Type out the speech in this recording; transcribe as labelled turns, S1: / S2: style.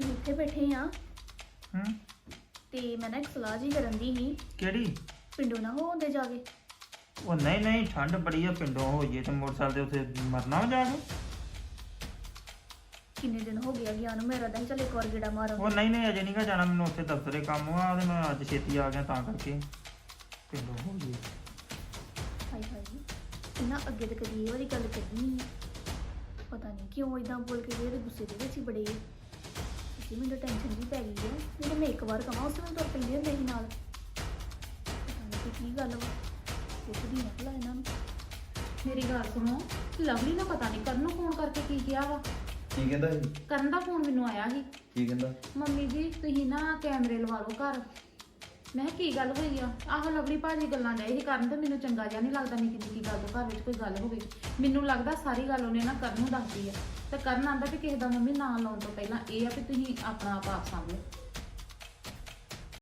S1: ਤੁਸੀਂ ਇੱਥੇ ਬੈਠੇ ਆ।
S2: ਹੂੰ।
S1: ਤੇ ਮੈਂ ਨਾ ਇੱਕ ਸਲਾਹ ਜੀ ਕਰਨ ਦੀ ਸੀ।
S2: ਕਿਹੜੀ?
S1: ਪਿੰਡੋਂ ਨਾ ਹੋਉਂਦੇ ਜਾਵੇ
S2: ਉਹ ਨਹੀਂ ਨਹੀਂ ਠੰਡ ਬੜੀ ਆ ਪਿੰਡੋਂ ਹੋਈਏ ਤੇ ਮੋਟਰਸਾਈਕਲ ਦੇ ਉੱਤੇ ਮਰਨਾ ਜਾ ਕੇ।
S1: ਕਿੰਨੇ ਦਿਨ ਹੋ ਗਿਆ ਗਿਆ ਨੂੰ ਮੇਰਾ ਤਾਂ ਚੱਲ ਇੱਕ ਵਾਰ ਗੇੜਾ ਮਾਰੋ।
S2: ਉਹ ਨਹੀਂ ਨਹੀਂ ਅਜੇ ਨਹੀਂਗਾ ਜਾਣਾ ਮੈਨੂੰ ਉੱਥੇ ਦਫ਼ਤਰੇ ਕੰਮ ਆ ਤੇ ਮੈਂ ਅੱਜ ਛੇਤੀ ਆ ਗਿਆ ਤਾਂ ਕਰਕੇ। ਪਿੰਡੋਂ ਹੋਈਏ
S1: ਹਾਈ ਹਾਈ ਇਹਨਾਂ ਅੱਗੇ ਤੇ ਕਦੀ ਇਹ ਵਾਲੀ ਗੱਲ ਕਰਨੀ ਨਹੀਂ ਪਤਾ ਨਹੀਂ ਕਿਉਂ ਇਦਾਂ ਬੋਲ ਕੇ ਇਹਦੇ ਗੁੱਸੇ ਦੇ ਵਿੱਚ ਹੀ ਬੜੇ। ਕਿ ਮੈਨੂੰ ਟੈਨਸ਼ਨ ਵੀ ਪੈ ਗਈ ਹੈ ਜਦੋਂ ਮੈਂ ਇੱਕ ਵਾਰ ਕਹਾਂ ਉਸ ਨੂੰ ਤੁਰ ਪੈਂਦੇ ਹੁੰਦੇ ਸੀ ਨਾਲ। ਪਤਾ ਨਹੀਂ ਕਿ ਕੀ ਗੱਲ ਵਾ। ਪੁੱਛਦੀ ਨਾ ਭਲਾ ਇਹਨਾਂ ਨੂੰ।
S3: ਮੇਰੀ ਗੱਲ ਸੁਣੋ ਲਵਲੀ ਨੇ ਪਤਾ ਨਹੀਂ ਕਰਨ ਨੂੰ ਫੋਨ ਕਰਕੇ ਕੀ ਕਿਹਾ ਵਾ।
S4: ਕੀ ਕਹਿੰਦਾ ਸੀ?
S3: ਕਰਨ ਦਾ ਫੋਨ ਮੈਨੂੰ ਆਇਆ ਸੀ।
S4: ਕੀ ਕਹਿੰਦਾ?
S3: ਮੰਮੀ ਜੀ ਤੁਸੀਂ ਨਾ ਕੈਮਰੇ ਲਵਾ ਲਓ ਘਰ। ਮੈਂ ਕਿਹਾ, ਕੀ ਗੱਲ ਹੋਈ ਆ? ਆਹ ਲਵਲੀ ਭਾਜੀ ਗੱਲਾਂ ਡਏ ਸੀ ਕਰਨ ਤੇ ਮੈਨੂੰ ਚੰਗਾ ਜਿਹਾ ਨਹੀਂ ਲੱਗਦਾ ਨਿੱਕੀ ਨਿੱਕੀ ਗੱਲ ਤੋਂ, ਘਰ ਵਿੱਚ ਕੋਈ ਗੱਲ ਹੋਵੇ। ਮੈਨੂੰ ਲੱਗਦਾ ਸਾਰੀ ਗੱਲ ਉਹਨੇ ਨਾ ਕਰਨ ਨੂੰ ਦੱਸਦੀ ਆ। ਤੇ ਕਰਨ ਆਂਦਾ ਵੀ ਕਿਸੇ ਦਾ ਮੰਮੀ ਨਾਂ ਲਾਉਣ ਤੋਂ ਪਹਿਲਾਂ ਇਹ ਆ ਵੀ ਤੁਸੀਂ ਆਪਣਾ ਆਪ ਆਪ ਸਾਂਭੋ।